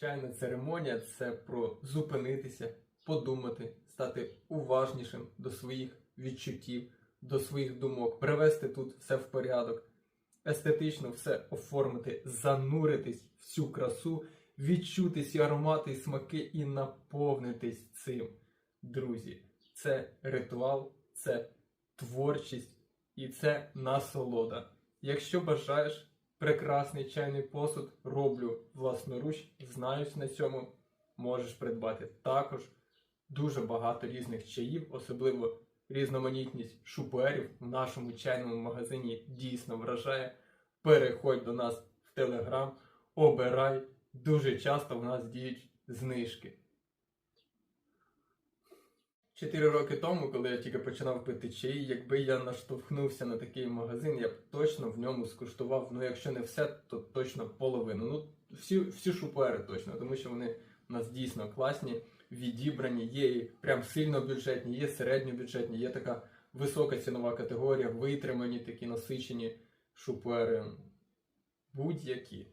Чайна церемонія це про зупинитися, подумати, стати уважнішим до своїх відчуттів, до своїх думок, привести тут все в порядок, естетично все оформити, зануритись в цю красу, відчути ці аромати і смаки і наповнитись цим. Друзі, це ритуал, це творчість і це насолода. Якщо бажаєш прекрасний чайний посуд, роблю власноруч, знаюсь на цьому, можеш придбати також дуже багато різних чаїв, особливо різноманітність шуперів в нашому чайному магазині дійсно вражає. Переходь до нас в Телеграм, обирай. Дуже часто в нас діють знижки. Чотири роки тому, коли я тільки починав пити чаї, якби я наштовхнувся на такий магазин, я б точно в ньому скуштував, ну якщо не все, то точно половину. Ну, всі, всі шупери точно, тому що вони у нас дійсно класні, відібрані, є і прям сильно бюджетні, є середньобюджетні, є така висока цінова категорія, витримані такі насичені шупери. Будь-які.